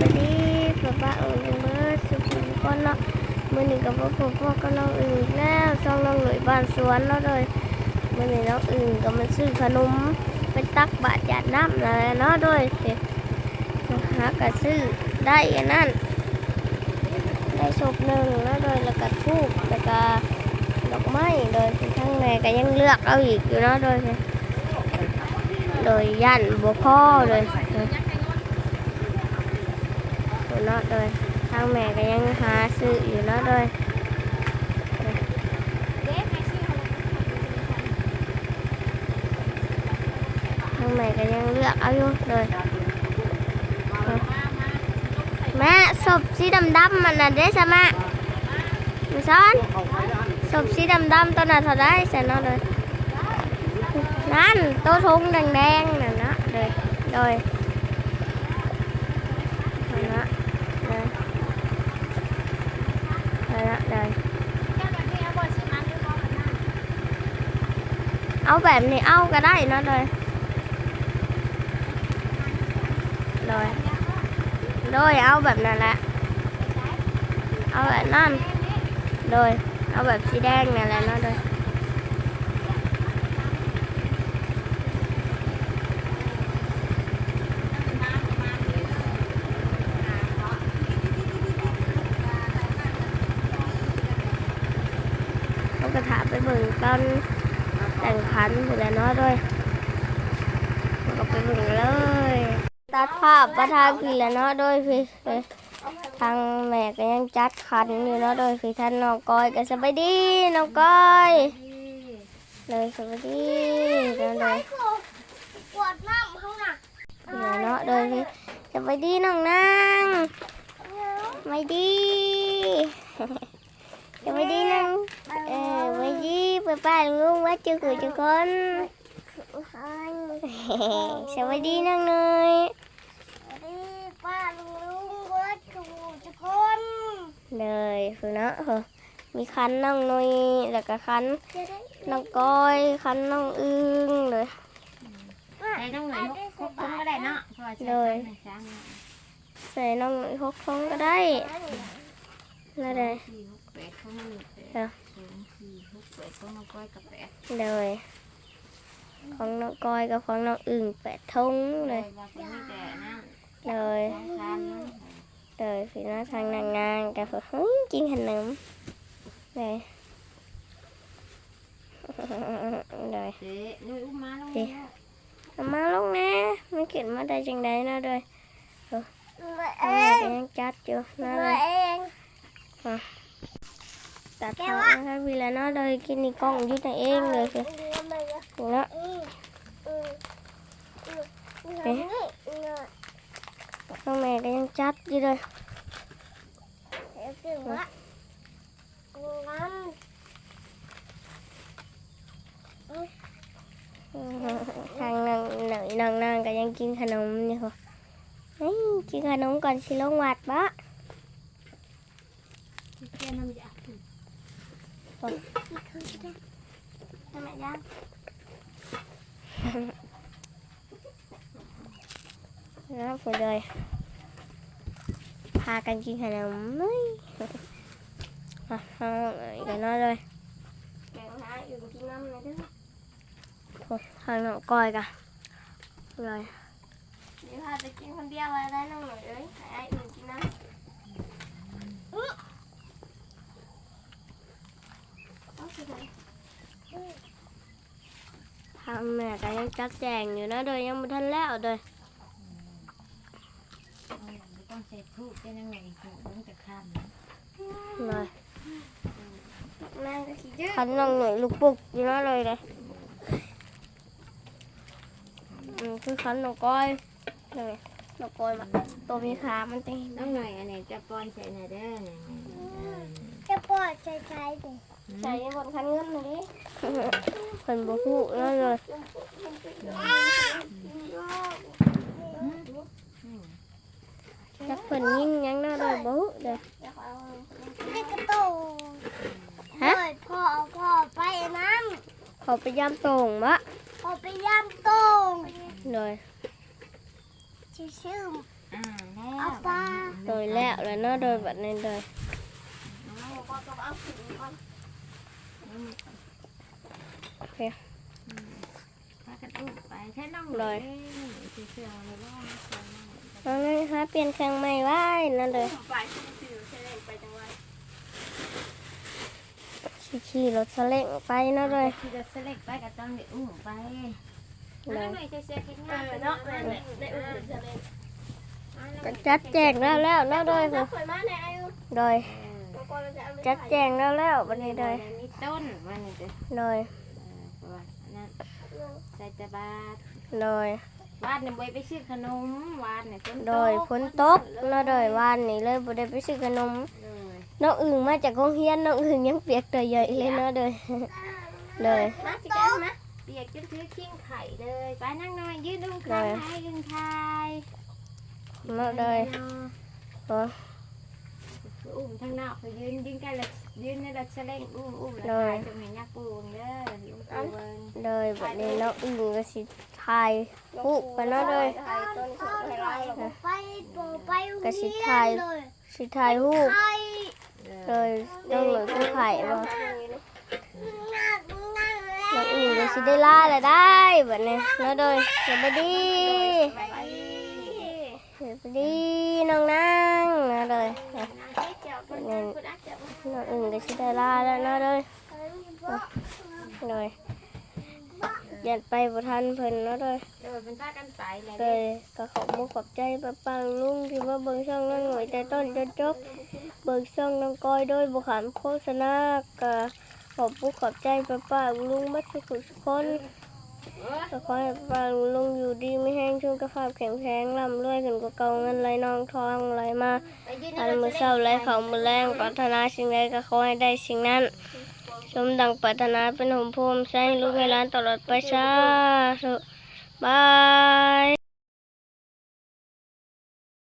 วัสดีป้าป้าเอิงเบิร์ดสุขุมก้อนเนาะมื่อหนึ่งกับพ่อพ่อพ่อก็น้องอึ่งแล้วซองน้องหลุยบ้านสวนเนาะเลยมื่อหนึ่งน้องอึ่งก็มาซื้อขนมไปตักบาตรหยาดน้ำอะไรเนาะด้วยเด็กหากระซื้อได้อันนั้นได้ศพหนึ่งแล้วโดยแล้วก็ทูบแล้วก็ดอกไม้โดยทั้งแม่ก็ยังเลือกเอาอีกอยู่เนาะโดยโดยยันบัวพ่อเลย อยู่นาะโดยทางแม่ก็ยังหาซื้ออยู่นาะโดยทางแม่ก็ยังเลือกเอาอยู่โดยแม่ศพสีดำดำมันน่ะเด้สมะมาซ้อนศพสีดำดำตัวน่ะเท่าได้เสร็จนาะโดยนั่นโต๊ะทงแดงๆน่ะนะโดยโดยเอาละเลยเอา ละเลยเอาแบบนี้เอาก็ได้เนาะเลยโดยโดยเอาแบบนั้นแหละ เอาแบบนั้นโดยเอาแบบสีแดงนั่นแหละเนาะโดย เขาก็ถามไปเบิ่งตอนแต่งขันไปแล้วเนาะโดยเราก็ไปเบิ่งเลย ตัดภาพประทางพี่แล้วเนาะโดยพี่เอ้ยทางแม่ก็ยังจัดขันอยู่เนาะโดยพี่ท่านน้องก้อยก็สบายดีน้องก้อยเลยสบายดีเนาะโดยปวดน้ำข้างหน้าพี่เนาะโดยพี่สบายดีน้องนางไม่ดีสบายดีน้องเออไม่ดี ป้าป้าลุงว่าเจอคือเจอคนสวัสดีน้องเนยดีป้าลุงลุงเบิร์ดกูจะคนเลยคือเนาะเหรอมีคันน้องนุยแล้วก็คันจะได้น้องก้อยคันน้องอึ้งเลยได้น้องหน่อยครบคุ้มก็ได้เนาะพอจะเลยช้างใส่น้องหนุ่ยหกทงก็ได้แล้วเลยสี่หกแปดข้างหนึ่งแปดเออ สองสี่หกแปดข้างน้องก้อยกับแปดเลย ของน้องก้อยกับของน้องอึ้งแปดทงเลยว่าคนนี้แต่นั่นเลยสองคันเนาะเลยพี่น้าทางนางงานกับเฮ้ยกินขนมเลยเลย เจ๊นุ้ยอุ้มมาแล้วเอามาลูกนะมันเกิดมาได้จังไดเนาะเลยเอทำไมงก็ยังจัดอยู่เนาะเอเลยง ตัดทางนะครับวีแล้วเนาะเลยกินนี่กล้องอยุ่ในเองเลยคือเนาะน้องแม่ก็ยังจัดอยู่เลยทางนางหน่อยนางนางก็ยังกินขนมอยู่ค่ะเฮ้ยกินขนมก่อนสิลงวัดบะ เจ๊น้ำยา ทำไมยังนะฝนเลย พากันกินขนมเฮ้ยอะเอาอีกแล้วเนาเลยแกงหาอยู่กินน้ำเลยเด้อโอ้ทางน้องก้อยกันเลยเดี๋ยวพาไปกินคนเดียวอะไว้ได้น้องหน่อยเอ้ยไอ้อื่นกินน้ำเอาสิเลย ทำแม่ก็ยังจัดแจงอยู่นะโดยยังไม่ทันแล้วโดยต้องเสร็จทูบเจ๊น้องหน่อยถูกต้องจะข้ามเลยคันน้องหน่อยลูกปุกอยู่นะเลยเลยอืมคือคันน้องก้อยเลยน้องก้อยมาตัวมีขามันเต็มน้องหน่อยอันไหนจะป้อนใส่ไหนเด้อเนี่ยจะปวดใจใจดิ ใส่บนคันเงินเลยเพิ่นบ่ฮู้นั่นเลยจักเพิ่นยิงหยังน่าเลยบ่ฮู้เด้อให้กระโตพ่อพ่อไปน้เขาไปย่ำโต่งมะำพ่อไปย่ำตรงเลยชื่อชื่อออ่าแล้วเอาปลาโดยแล้วแล้วเนาะโดยแบบนี้เลยเอาพ่อก็เอาขึ้นก่อนเอามือก่อน โอเคพากันอุ้มไปใช้น้องเลยเอ้ยเชื่อๆเลยว่าไม่เคยนั่งเอาเลยฮะเปลี่ยนเครื่องใหม่ไว้นั่นเลยไปชื่อๆใช่เลยไปจังหวัดสิขี่รถสเล็งไปเนาะเลยที่จะเสล็กไปกับต้องได้อุ้มไปเลยหน่อยจะเสียกินงานเนาะได้อุ้มจะเลยก็จัดแจงแล้วแล้วเนาะเลยค่ะเคยมาในอายุโดยจัดแจงแล้วแล้ววันนี้เลยมี ต้นวันนี้เด้อโดยเออว่าอันนั้นใส่แต่บาทโดยวาดเนี่ยไปไปซื้อขนมวาดเนี่ยฝนตกโดยฝนตกเนาะโดยวันนี้เลยบ่ได้ไปซื้อขนมเลยน้องอึ่งมาจากโรงเรียนน้องอึ่งยังเปียกตัวใหญ่เลยเนาะโดยโดย มาสิแกมาเปียกจนถือขิ้งไข่เลยไปนั่งหน่อยยืนดูใครไทยยืนไทยเนาะโดย โอ้ อุ้มทางนอกไปยืนยืนใกล้ละยืนในรถเสลงอุ้มอุ้มแล้วถ่ายตรงไหนยักปูงเด้ออุ้มปูเบิ่งโดยบัดนี้น้องอึ่งก็สิถ่ายรูปไปเนาะโดยไปไปไปกระสิถ่ายเลยสิถ่ายรูปไข่โดยน้องเหลือผู้ไข่บ่งักงักน้องอึ่งก็สิได้ล่าแล้วได้บัดนี้เนาะโดยสวัสดีไปไปสวัสดีน้องนางเนาะโดย เนนั้นคนอักเจ้าน้องอึ่งก็สิได้ล่าแล้วเนาะโดยโดยยันไปบ่ทันเพิ่นเนาะโดยเดี๋ยวเป็นตากันไปเลยเลยก็ขอบมุกขอบใจป้าปังลุงที่ว่าเบิ่งช่องน้องหน่วยแต่ต้นจนจบเบิ่งช่องน้องก้อยโดยบุขามโฆษณาก็ขอบมุกขอบใจป้าปังลุงมัดสุขทุกคน ขอให้ป้าปังลุงอยู่ดีไม่แห้งช่วงกระภาพแข็งแรงร่ำรวยขึ้นกว่าเก่าเงินไหลนองทองไหลมาอันมือเศร้าไหลเขามือแรงปรารถนาสิ่งใดก็ขอให้ได้สิ่งนั้น สมดังปรารถนาเป็นหมโพมใช้ลูกให้ร้านตลอดไปซาธุบาย